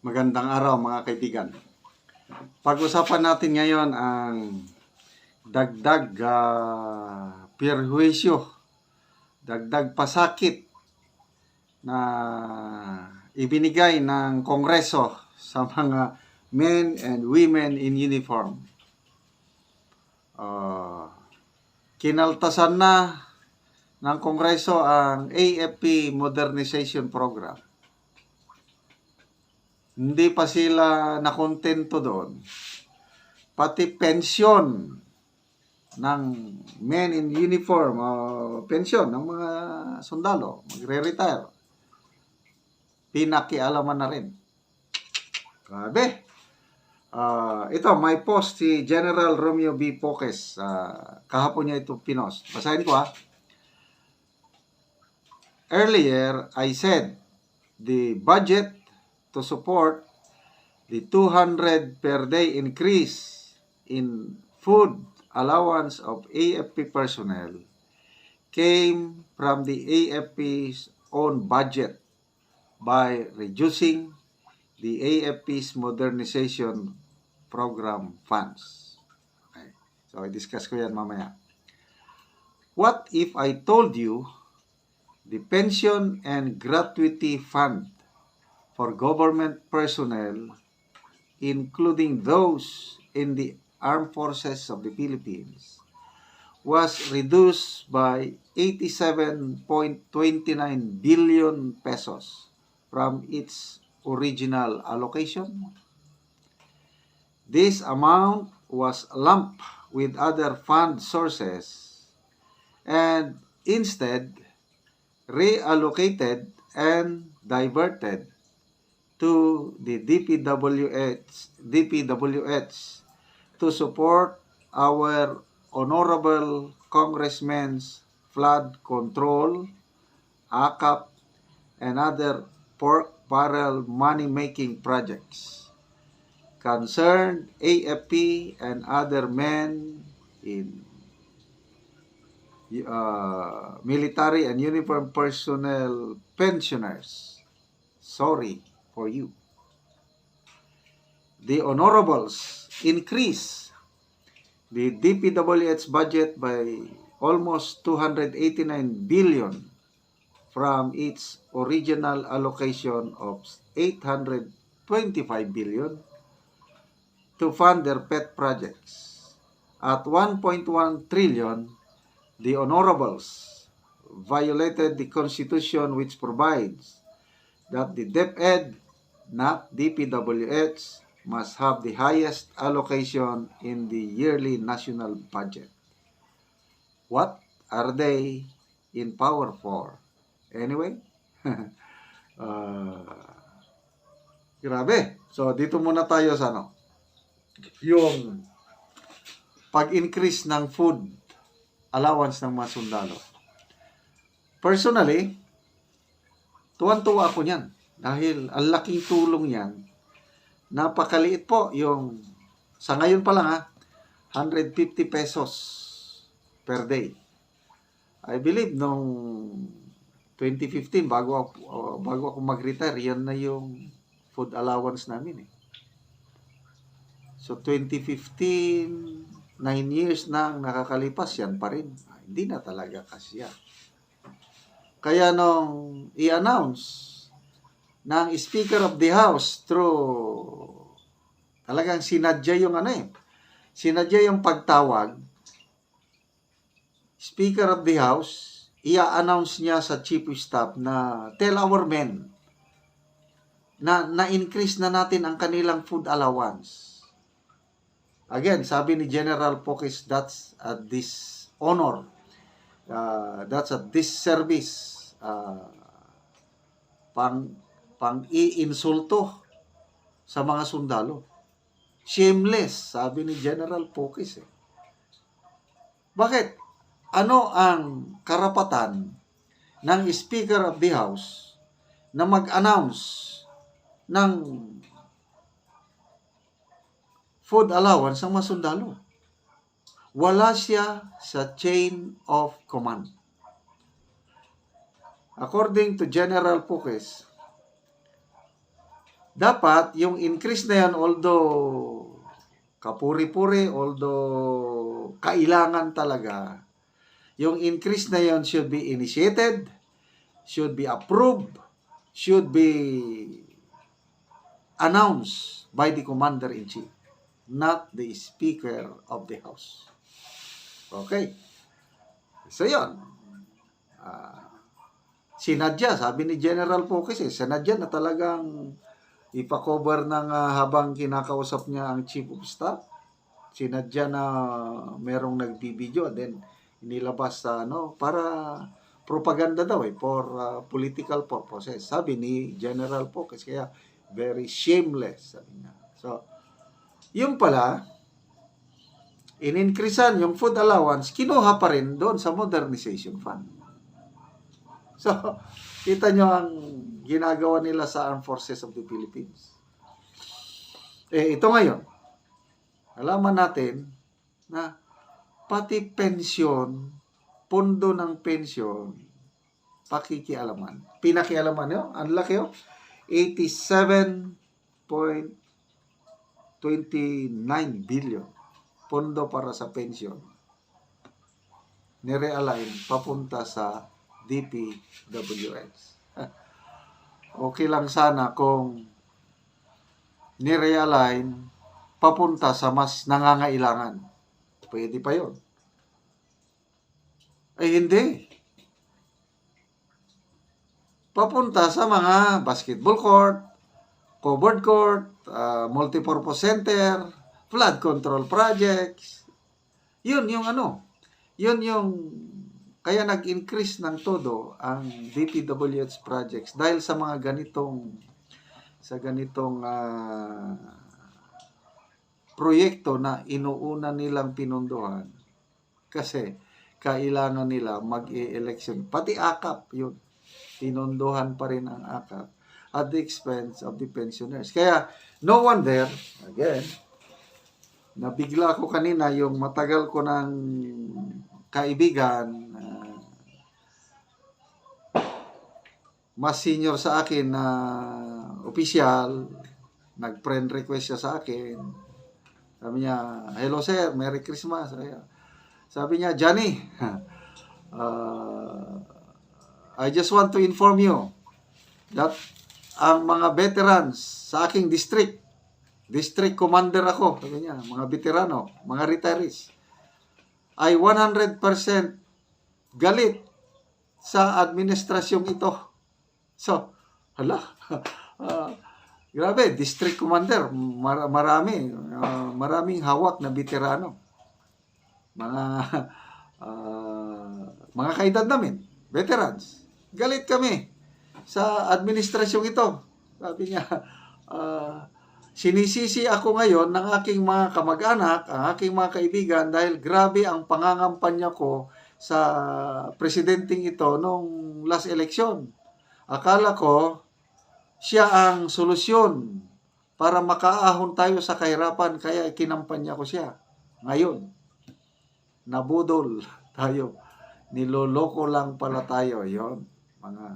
Magandang araw mga kaibigan. Pag-usapan natin ngayon ang dagdag uh, perhuisyo, dagdag pasakit na ibinigay ng Kongreso sa mga men and women in uniform. Uh, kinaltasan na ng Kongreso ang AFP Modernization Program hindi pa sila nakontento doon. Pati pensyon ng men in uniform, uh, pensyon ng mga sundalo, magre-retire. Pinakialaman na rin. Grabe. Uh, ito, may post si General Romeo B. Poques. Uh, kahapon niya ito pinost. Basahin ko ha. Earlier, I said, the budget to support the 200 per day increase in food allowance of AFP personnel came from the AFP's own budget by reducing the AFP's modernization program funds. Okay. So, i-discuss ko yan mamaya. What if I told you the pension and gratuity fund for government personnel, including those in the armed forces of the Philippines, was reduced by 87.29 billion pesos from its original allocation. This amount was lumped with other fund sources and instead reallocated and diverted to the DPWH, DPWH to support our honorable congressmen's flood control, ACAP, and other pork barrel money-making projects concerned AFP and other men in uh, military and uniform personnel pensioners. Sorry for you. The honorables increase the DPWH budget by almost 289 billion from its original allocation of 825 billion to fund their pet projects. At 1.1 trillion, the honorables violated the constitution which provides that the DepEd, not DPWH, must have the highest allocation in the yearly national budget. What are they in power for? Anyway, uh, grabe. So, dito muna tayo sa ano, yung pag-increase ng food allowance ng mga sundalo. Personally, Tuwan-tuwa ako niyan. Dahil ang laking tulong yan. Napakaliit po yung, sa ngayon pa lang ha, 150 pesos per day. I believe nung 2015 bago uh, bago ako mag-retire, yan na yung food allowance namin eh. So 2015, 9 years na nakakalipas yan pa rin. Ah, hindi na talaga kasya. Kaya nung i-announce ng Speaker of the House through talagang sinadya yung ano eh, sinadya yung pagtawag, Speaker of the House, i-announce niya sa Chief of Staff na tell our men na na-increase na natin ang kanilang food allowance. Again, sabi ni General Pokis, that's a dishonor uh, that's a disservice uh, pang pang iinsulto sa mga sundalo. Shameless, sabi ni General Pokis. Eh. Bakit? Ano ang karapatan ng Speaker of the House na mag-announce ng food allowance ng mga sundalo? Wala siya sa chain of command. According to General Pukes, dapat yung increase na yan, although kapuri-puri, although kailangan talaga, yung increase na yon should be initiated, should be approved, should be announced by the Commander-in-Chief, not the Speaker of the House. Okay. So, yun. Ah, sinadya, sabi ni General po kasi, sinadya na talagang ipakover ng ah, habang kinakausap niya ang Chief of Staff. Sinadya na merong nagbibideo then inilabas sa ano para propaganda daw eh for ah, political purposes. Sabi ni General po kasi kaya very shameless sabi niya. So, yung pala, in-increasean yung food allowance, kinuha pa rin doon sa modernization fund. So, kita nyo ang ginagawa nila sa Armed Forces of the Philippines. Eh, ito ngayon, alaman natin na pati pensyon, pondo ng pensyon, pakikialaman. Pinakialaman nyo, ang laki oh, 87.29 billion pondo para sa pensyon nirealign papunta sa DPWH. okay lang sana kung nirealign papunta sa mas nangangailangan. Pwede pa yon. Ay hindi. Papunta sa mga basketball court, covered court, uh, multipurpose center, flood control projects. Yun yung ano, yun yung kaya nag-increase ng todo ang DPWH projects dahil sa mga ganitong sa ganitong ah, proyekto na inuuna nilang pinunduhan kasi kailangan nila mag-e-election pati akap yun pinunduhan pa rin ang akap at the expense of the pensioners kaya no wonder again nabigla ko kanina yung matagal ko ng kaibigan mas senior sa akin na opisyal nag-friend request siya sa akin. Sabi niya hello sir. Merry christmas. Sabi niya Johnny uh, I just want to inform you that ang mga veterans sa aking district district commander ako sabi niya mga veterano mga retirees ay 100% galit sa administrasyong ito. So, hala, ah, grabe, district commander, mar- marami, ah, maraming hawak na veterano. Mga, ah, mga kaedad namin, veterans. Galit kami sa administrasyong ito. Sabi niya, ah, sinisisi ako ngayon ng aking mga kamag-anak, ang aking mga kaibigan dahil grabe ang pangangampanya ko sa presidenteng ito nung last election. Akala ko siya ang solusyon para makaahon tayo sa kahirapan kaya ikinampanya ko siya. Ngayon, nabudol tayo. Niloloko lang pala tayo. Yon mga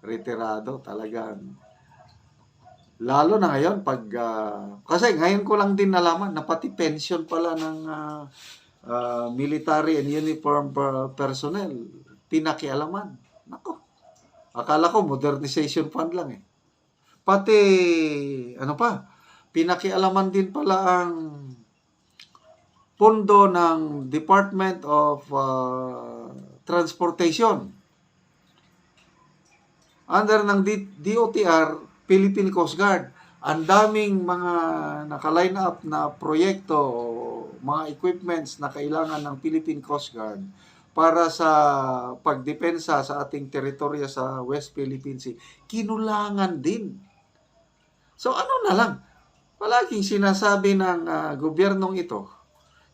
retirado talagang Lalo na ngayon pag ah, kasi ngayon ko lang din nalaman na pati pension pala ng ah, ah, military and uniform per- personnel pinakialaman. Nako. Akala ko modernization fund lang eh. Pati ano pa, pinakialaman din pala ang pondo ng Department of ah, Transportation. Under ng D- DOTR, Philippine Coast Guard. Ang daming mga naka-line up na proyekto, mga equipments na kailangan ng Philippine Coast Guard para sa pagdepensa sa ating teritoryo sa West Philippine Sea, kinulangan din. So ano na lang, palaging sinasabi ng ah, gobyernong ito,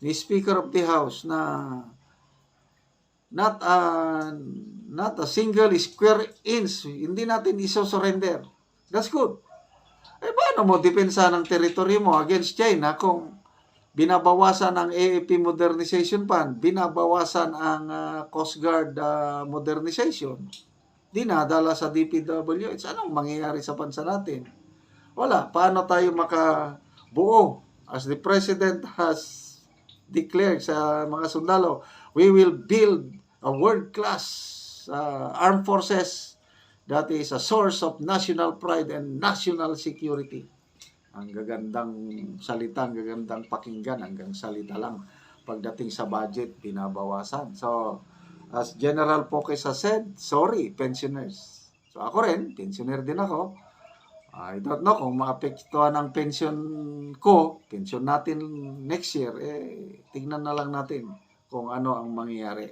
ni Speaker of the House na not a, not a single square inch, hindi natin iso-surrender. That's good. Eh, paano mo depensa ng teritoryo mo against China kung binabawasan ang AFP Modernization Fund, binabawasan ang ah, Coast Guard ah, Modernization? dinadala sa DPWH. Anong mangyayari sa bansa natin? Wala. Paano tayo makabuo? As the President has declared sa mga sundalo, we will build a world-class uh, armed forces that is a source of national pride and national security. Ang gagandang salita, ang gagandang pakinggan, hanggang salita lang. Pagdating sa budget, binabawasan. So, as General Poke has said, sorry, pensioners. So, ako rin, pensioner din ako. I don't know kung maapektuhan ang pension ko, pension natin next year, eh, tignan na lang natin kung ano ang mangyayari.